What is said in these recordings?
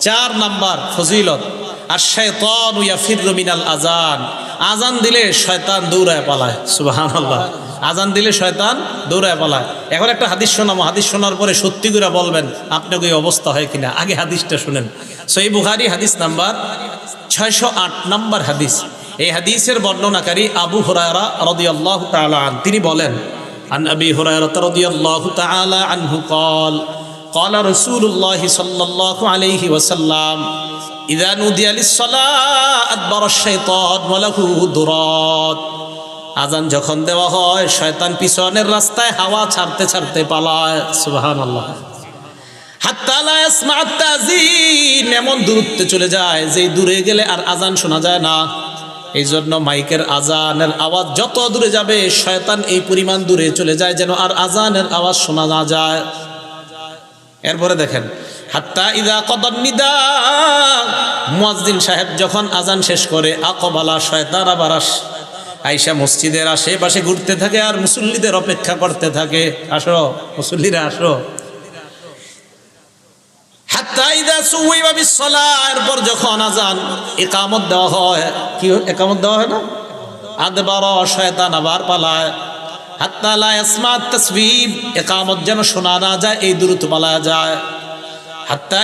চার নাম্বার ফজিলত আর শয়তান ইয়াফিরু মিনাল আজান আজান দিলে শয়তান দৌড়ায় পালায় সুবহানাল্লাহ আজান দিলে শয়তান দৌড়ায় পালায় এখন একটা হাদিস শোনাবো হাদিস শোনার পরে সত্যি করে বলবেন আপনাকে এই অবস্থা হয় কিনা আগে হাদিসটা শুনেন সই বুখারি হাদিস নাম্বার ছয়শো আট নাম্বার হাদিস এই হাদিসের বর্ণনাকারী আবু হুরায়রা রাদিয়াল্লাহু তাআলা আন তিনি বলেন عن أبي هريرة رضي الله تعالى عنه قال قال رسول الله صلى الله عليه وسلم إذا نودي للصلاة أدبر الشيطان وله درات আজান যখন দেওয়া হয় শয়তান পিছনের রাস্তায় হাওয়া ছাড়তে ছাড়তে পালায় সুবহানাল্লাহ হাত্তা লা ইয়াসমা'আত তাযীন এমন দূরত্বে চলে যায় যে দূরে গেলে আর আজান শোনা যায় না এই জন্য মাইকের আজানের আওয়াজ যত দূরে যাবে শয়তান এই পরিমাণ দূরে চলে যায় যেন আর আজানের আওয়াজ শোনা না যায় এরপরে দেখেন, হাত্তা ইদা কদর নিদা। মুয়াজ্জিন সাহেব যখন আজান শেষ করে, আকবালা শয়তান আবার আস। আইসা মসজিদের আশেপাশে ঘুরতে থাকে আর মুসল্লিদের অপেক্ষা করতে থাকে, আসো, মুসল্লিরা আসো। এরপর যখন আজান ইকামত দেওয়া হয়, কি ইকামত দেওয়া হয় না? আদবার শয়তান আবার পালায়। ইকামত যেন শোনা না যায়, এই যায়। হাত্তা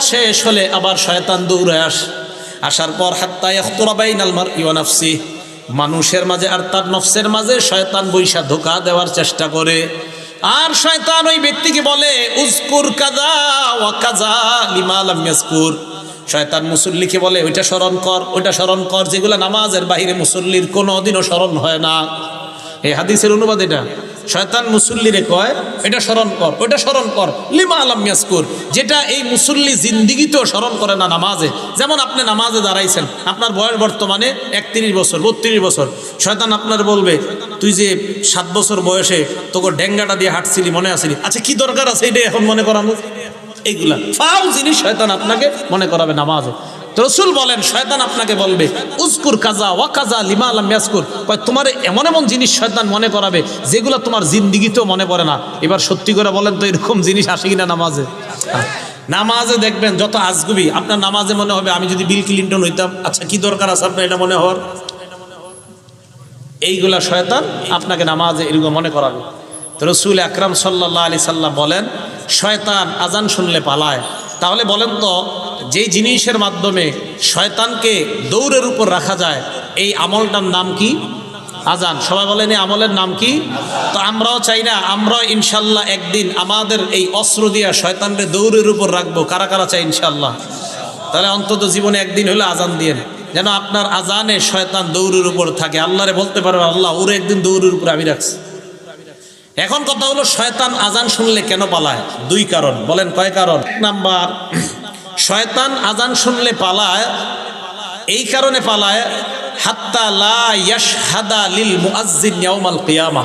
শেষ হলে আবার শয়তান আসার পর মানুষের মাঝে আর তার নফসের মাঝে শয়তান বৈশা ধোকা দেওয়ার চেষ্টা করে। আর শয়তান ওই ব্যক্তিকে বলে উজকুর কাজা ওয়া শয়তান মুসল্লিকে বলে, ওইটা স্মরণ কর, ওইটা স্মরণ কর, যেগুলো নামাজের বাহিরে মুসল্লির কোনো দিনও স্মরণ হয় না। এই হাদিসের অনুবাদ এটা। শয়তান মুসল্লিরে কয়, এটা স্মরণ কর ওইটা স্মরণ কর। লিমা আলাম ইয়াসকুর যেটা এই মুসল্লি জিন্দিগিতেও স্মরণ করে না নামাজে। যেমন আপনি নামাজে দাঁড়াইছেন, আপনার বয়স বর্তমানে একত্রিশ বছর, বত্রিশ বছর। শয়তান আপনার বলবে, তুই যে সাত বছর বয়সে তোকে ডেঙ্গাটা দিয়ে হাঁটছিলি, মনে আসিলি আচ্ছা কি দরকার আছে এটা এখন মনে করানো এইগুলা। ফাউ জিনিস শয়তান আপনাকে মনে করাবে নামাজে। রসুল বলেন, শয়তান আপনাকে বলবে উস্কুর কাজা, ওয়া কাজা লিমা আলাম কয়, তোমার এমন এমন জিনিস শয়তান মনে করাবে, যেগুলো তোমার জিন্দিগিতেও মনে পড়ে না। এবার সত্যি করে বলেন তো, এরকম জিনিস আসে কিনা নামাজে। নামাজে দেখবেন, যত আজগুবি, আপনার নামাজে মনে হবে, আমি যদি বিল ক্লিন্টন হইতাম আচ্ছা কি দরকার আছে আপনার এটা মনে হওয়ার? এইগুলা শয়তান আপনাকে নামাজে এরকম মনে করাবে। তো রসুল আকরাম সাল্লাহ আলি সাল্লাম বলেন, শয়তান আজান শুনলে পালায়। তাহলে বলেন তো যেই জিনিসের মাধ্যমে শয়তানকে দৌড়ের উপর রাখা যায়, এই আমলটার নাম কি? আজান। সবাই বলেন, এই আমলের নাম কি? তো আমরাও চাই না, আমরাও ইনশাল্লাহ একদিন আমাদের এই অস্ত্র দিয়া শয়তানকে দৌড়ের উপর রাখব। কারা কারা চাই ইনশাল্লাহ? তাহলে অন্তত জীবনে একদিন হলে আজান দিয়ে যেন আপনার আজানে শয়তান দৌড়ের উপর থাকে। আল্লাহরে বলতে পারবে আল্লাহ, ওরে একদিন দৌড়ের উপর আমি রাখছি। এখন কথা হলো, শয়তান আজান শুনলে কেন পালায়? দুই কারণ। বলেন, কয় কারণ? নাম্বার শয়তান আজান শুনলে পালায়, এই কারণে পালায়, হাত্তা লা ইয়াশহাদা লিল মুআজ্জিন ইয়াউমাল কিয়ামা।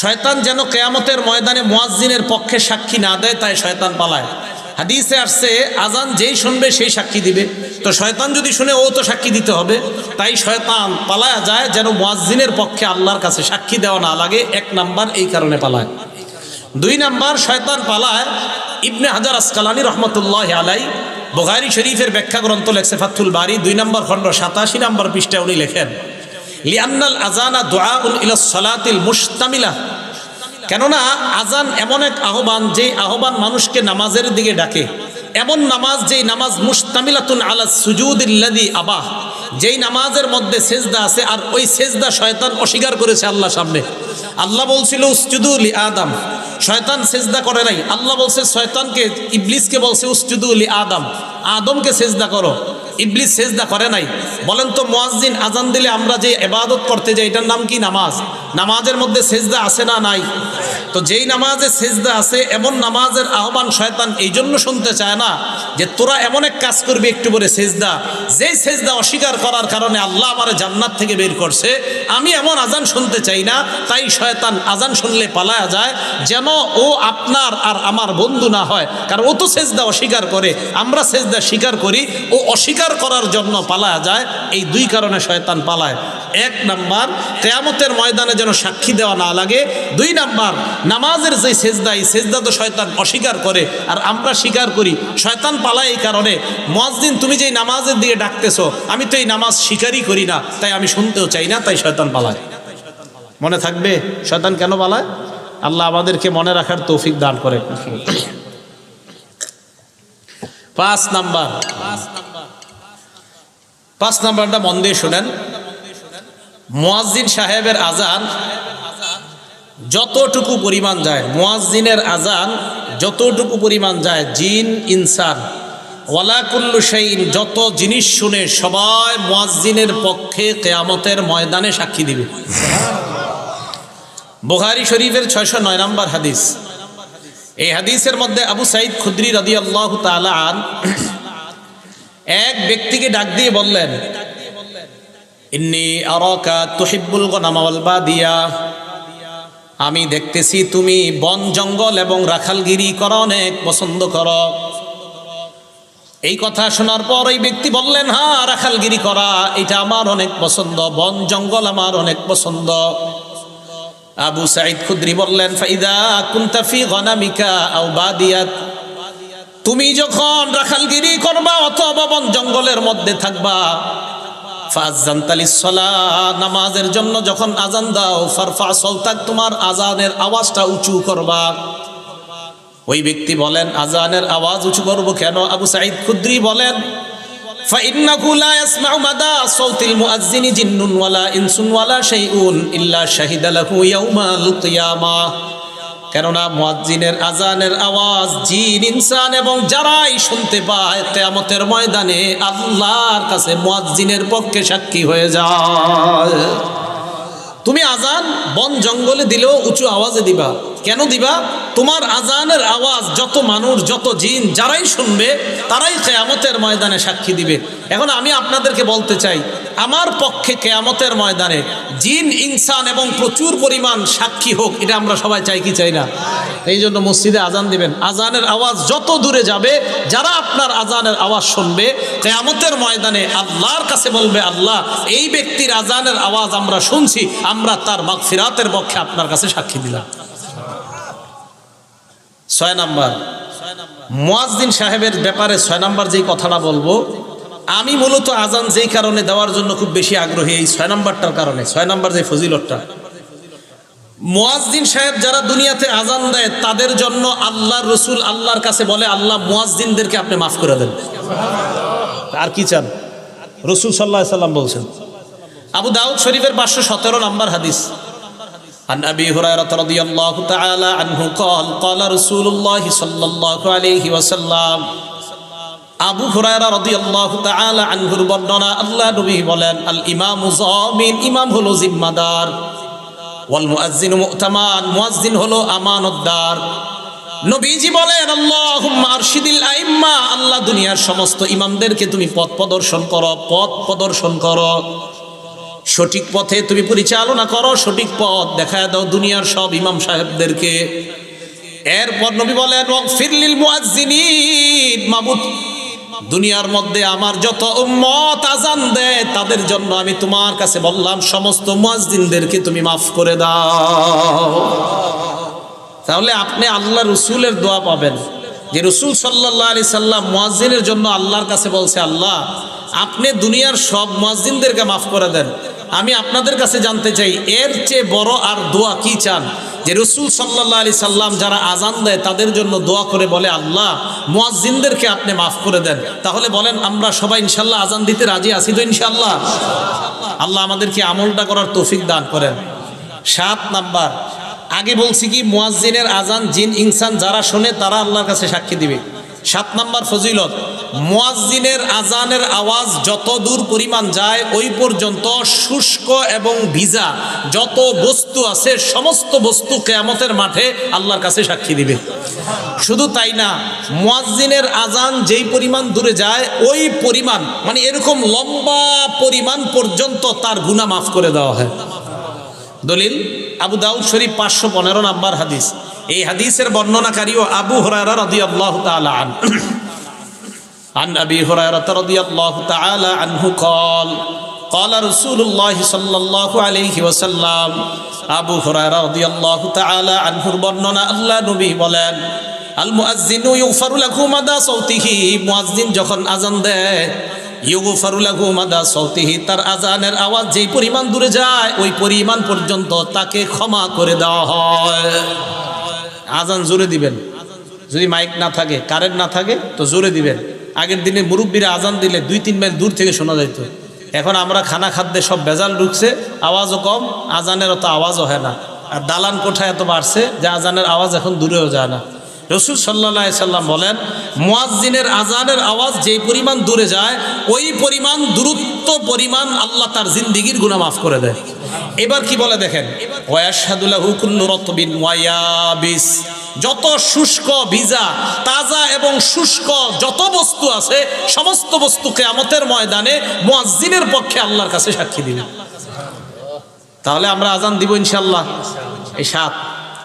শয়তান যেন কেয়ামতের ময়দানে মুয়াজ্জিনের পক্ষে সাক্ষী না দেয়, তাই শয়তান পালায়। হাদিসে আসছে আজান যেই শুনবে সেই সাক্ষী দিবে। তো শয়তান যদি শুনে, ও তো সাক্ষী দিতে হবে। তাই শয়তান পালায়া যায়, যেন মুয়াজ্জিনের পক্ষে আল্লাহর কাছে সাক্ষী দেওয়া না লাগে। এক নাম্বার এই কারণে পালায়। দুই নাম্বার, শয়তান পালায় ইবনে হাজার আসকালানি রহমতুল্লাহ আলাই বোগারি শরীফের ব্যাখ্যা গ্রন্থ লেখছে ফাথুল বাড়ি দুই নম্বর খণ্ড, সাতাশি নম্বর পৃষ্ঠা উনি লেখেন লিয়ান্নাল আজানা দোয়া উল ইলাস সালাতিল মুস্তামিলা কেননা আজান এমন এক আহ্বান, যেই আহ্বান মানুষকে নামাজের দিকে ডাকে। এমন নামাজ, যেই নামাজ মুস্তামিলাতুন আলা সুজুদিল্লাদি আবাহ। যেই নামাজের মধ্যে সেজদা আছে আর ওই সেজদা শয়তান অস্বীকার করেছে আল্লাহ সামনে। আল্লাহ বলছিল উসজুদুলি আদম। শয়তান সেজদা করে নাই। আল্লাহ বলছে, শয়তানকে, ইবলিসকে বলছে উসজুদুলি আদম। আদমকে সেজদা করো। ইবলিস সেজদা করে নাই। বলেন তো মুয়াজ্জিন আজান দিলে আমরা যে এবাদত করতে যাই, এটার নাম কি নামাজ? নামাজের মধ্যে সেজদা আছে না নাই? তো যেই নামাজে সেজদা আছে, এমন নামাজের আহ্বান শয়তান এই জন্য শুনতে চায় না যে তোরা এমন এক কাজ করবি একটু পরে সেজদা। যেই সেজদা অস্বীকার করার কারণে আল্লাহ আমার জান্নাত থেকে বের করছে, আমি এমন আজান শুনতে চাই না, তাই শয়তান আজান শুনলে পালায়া যায়, যেন ও আপনার আর আমার বন্ধু না হয়। কারণ ও তো সেজদা অস্বীকার করে, আমরা সেজদা স্বীকার করি, ও অস্বীকার করার জন্য পালায়া যায়, এই দুই কারণে শয়তান পালায়। এক নাম্বার, কেয়ামতের ময়দানে যেন সাক্ষী দেওয়া না লাগে। দুই নাম্বার, নামাজের যে সেজদা, এই সেজদা তো শয়তান অস্বীকার করে, আর আমরা স্বীকার করি, শয়তান পালায় এই কারণে। মহাজদিন তুমি যেই নামাজের দিকে ডাকতেছো, আমি তো এই নামাজ স্বীকারই করি না, তাই আমি শুনতেও চাই না, তাই শয়তান পালায়। মনে থাকবে, শয়তান কেন পালায়? আল্লাহ আমাদেরকে মনে রাখার তৌফিক দান করে। পাঁচ নাম্বার পাঁচ নাম্বারটা মন দিয়ে শোনেন। মুয়াজ্জিন সাহেবের আজান যতটুকু পরিমাণ যায়, মুয়াজ্জিনের আজান যতটুকু পরিমাণ যায়, জিন, ইনসান ওয়ালাকুল্লু সেইন যত জিনিস শুনে সবাই মুয়াজ্জিনের পক্ষে কেয়ামতের ময়দানে সাক্ষী দিবে। বুখারি শরীফের ছয়শো নয় নম্বর হাদিস। এই হাদিসের মধ্যে আবু সাইদ খুদ্রি রদি আল্লাহ তালান এক ব্যক্তিকে ডাক দিয়ে বললেন বাদিয়া। আমি দেখতেছি তুমি বন, জঙ্গল এবং রাখালগিরি করা অনেক পছন্দ করো। এই কথা শোনার পর এই ব্যক্তি বললেন হ্যাঁ রাখালগিরি করা, এটা আমার অনেক পছন্দ, বন, জঙ্গল আমার অনেক পছন্দ। আবু সাইদ খুদ্রি বললেন ফাইদা কুন্তাফি গনামিকা আও বাদিয়াত। তুমি যখন রাখালগিরি করবা অথবা বন জঙ্গলের মধ্যে থাকবা নামাজের জন্য যখন আজান দাও, ফারফা সলতাক তোমার আজানের আওয়াজটা উঁচু করবা। ওই ব্যক্তি বলেন, আজানের আওয়াজ উঁচু করব কেন? আবু সাঈদ খুদ্রি বলেন জিন্নুন ওয়ালা ইনসুন ওয়ালা শাইউন ইল্লা শাহিদালাহু ইয়াউমাল কিয়ামা। কেননা মুয়াজ্জিনের আজানের আওয়াজ জিন, ইনসান এবং যারাই শুনতে পায় তেয়ামতের ময়দানে আল্লাহর কাছে মুয়াজ্জিনের পক্ষে সাক্ষী হয়ে যায়। তুমি আজান বন জঙ্গলে দিলেও উঁচু আওয়াজে দিবা। কেন দিবা? তোমার আজানের আওয়াজ, যত মানুষ, যত জিন, যারাই শুনবে, তারাই কেয়ামতের ময়দানে সাক্ষী দিবে। এখন আমি আপনাদেরকে বলতে চাই, আমার পক্ষে কেয়ামতের ময়দানে জিন, ইনসান এবং প্রচুর পরিমাণ সাক্ষী হোক, এটা আমরা সবাই চাই কি চাই না? এই জন্য মসজিদে আজান দিবেন। আজানের আওয়াজ যত দূরে যাবে, যারা আপনার আজানের আওয়াজ শুনবে, কেয়ামতের ময়দানে আল্লাহর কাছে বলবে, আল্লাহ, এই ব্যক্তির আজানের আওয়াজ আমরা শুনছি, আমরা তার মাগফিরাতের পক্ষে আপনার কাছে সাক্ষী দিলাম। ছয় নাম্বার। মুয়াজ্জিন সাহেবের ব্যাপারে ছয় নাম্বার যেই কথাটা বলব, আমি মূলত আজান যেই কারণে দেওয়ার জন্য খুব বেশি আগ্রহী এই ছয় নাম্বারটার কারণে, ছয় নাম্বার যে ফজিলতটা। মুয়াজ্জিন সাহেব যারা দুনিয়াতে আজান দেয়, তাদের জন্য আল্লাহর রসুল আল্লাহর কাছে বলে, আল্লাহ মুয়াজ্জিনদেরকে আপনি মাফ করে দেন। আর কি চান? রসুল সাল্লাহ সাল্লাম বলছেন। আবু দাউদ শরীফের পাঁচশো সতেরো নম্বর হাদিস। عن أبي هريرة رضي الله تعالى عنه قال قال رسول الله صلى الله عليه وسلم আবু হুরায়রা রাদিয়াল্লাহু তাআলা আনহুর বর্ণনা আল্লাহ নবী বলেন আল ইমামু জামিন ইমাম হলো জিম্মাদার ওয়াল মুয়াজ্জিনু মু'তামান মুয়াজ্জিন হলো আমানতদার নবীজি বলেন আল্লাহুম্মা আরশিদিল আইম্মা আল্লাহ দুনিয়ার সমস্ত ইমামদেরকে তুমি পথ প্রদর্শন করো পথ প্রদর্শন করো সঠিক পথে তুমি পরিচালনা করো, সঠিক পথ দেখা দাও দুনিয়ার সব ইমাম সাহেবদেরকে। এরপর নবী বলেন ফিরলিল মুয়াজ্জিনিন। দুনিয়ার মধ্যে আমার যত উম্মত আজান দেয়, তাদের জন্য আমি তোমার কাছে বললাম, সমস্ত মুয়াজ্জিনদেরকে তুমি মাফ করে দাও। তাহলে আপনি আল্লাহ রসুলের দোয়া পাবেন। যে রসুল সাল্লাহ আলি সাল্লাম মুয়াজ্জিনের জন্য আল্লাহর কাছে বলছে, আল্লাহ আপনি দুনিয়ার সব মুয়াজ্জিনদেরকে মাফ করে দেন। আমি আপনাদের কাছে জানতে চাই, এর চেয়ে বড় আর দোয়া কি চান? যে রসুল সাল্লাহ আলি সাল্লাম যারা আজান দেয়, তাদের জন্য দোয়া করে বলে, আল্লাহ, মুয়াজ্জিনদেরকে আপনি মাফ করে দেন। তাহলে বলেন, আমরা সবাই ইনশাল্লাহ আজান দিতে রাজি আছি তো ইনশাল্লাহ আল্লাহ আমাদেরকে আমলটা করার তৌফিক দান করেন। সাত নাম্বার, আগে বলছি কি, মুয়াজ্জিনের আজান জিন, ইনসান যারা শোনে, তারা আল্লাহর কাছে সাক্ষী দিবে। সাত নাম্বার ফজিলত, মুয়াজ্জিনের আজানের আওয়াজ যত দূর পরিমাণ যায়, ওই পর্যন্ত শুষ্ক এবং ভিজা যত বস্তু আছে, সমস্ত বস্তু কেয়ামতের মাঠে আল্লাহর কাছে সাক্ষী দিবে। শুধু তাই না, মুয়াজ্জিনের আজান যেই পরিমাণ দূরে যায়, ওই পরিমাণ মানে এরকম লম্বা পরিমাণ পর্যন্ত তার গুণা মাফ করে দেওয়া হয়। দলিল, আবু দাউদ শরীফ পাঁচশো পনেরো নাম্বার হাদিস। এই হাদিসের বর্ণনাকারীও আবু হরারা রদি আল্লাহ আন عن أبي هريرة رضي الله تعالى عنه قال قال رسول الله صلى الله عليه وسلم আবু হুরায়রা রাদিয়াল্লাহু তাআলা আনহুর বর্ণনা আল্লাহ নবী বলেন আল মুআজ্জিনু ইউগফারু লাহু মাদা সাউতিহি মুআজ্জিন যখন আজান দেয় ইউগফারু লাহু মাদা সাউতিহি তার আজানের আওয়াজ যেই পরিমাণ দূরে যায় ওই পরিমাণ পর্যন্ত তাকে ক্ষমা করে দেওয়া হয় আজান জোরে দিবেন। যদি মাইক না থাকে, কারেন্ট না থাকে, তো জোরে দিবেন। আগের দিনে মুরব্বীরা আজান দিলে দুই, তিন মাইল দূর থেকে শোনা যাইত। এখন আমরা খানা খাদ্যে সব বেজাল ঢুকছে, আওয়াজও কম আজানের অত আওয়াজও হয় না। আর দালান কোঠায় এত বাড়ছে যে আজানের আওয়াজ এখন দূরেও যায় না। রসুল সাল্লা সাল্লাম বলেন, মুয়াজ্জিনের আজানের আওয়াজ যেই পরিমাণ দূরে যায়, ওই পরিমাণ দূরত্ব পরিমাণ আল্লাহ তার জিন্দিগির গুণা মাফ করে দেয়। এবার কি বলে দেখেন? যত শুষ্ক ভিজা, তাজা এবং শুষ্ক যত বস্তু আছে, সমস্ত বস্তুকে কেয়ামতের ময়দানে মুয়াজ্জিনের পক্ষে আল্লাহর কাছে সাক্ষী দিবে। তাহলে আমরা আজান দিব ইনশাল্লাহ এই সাত।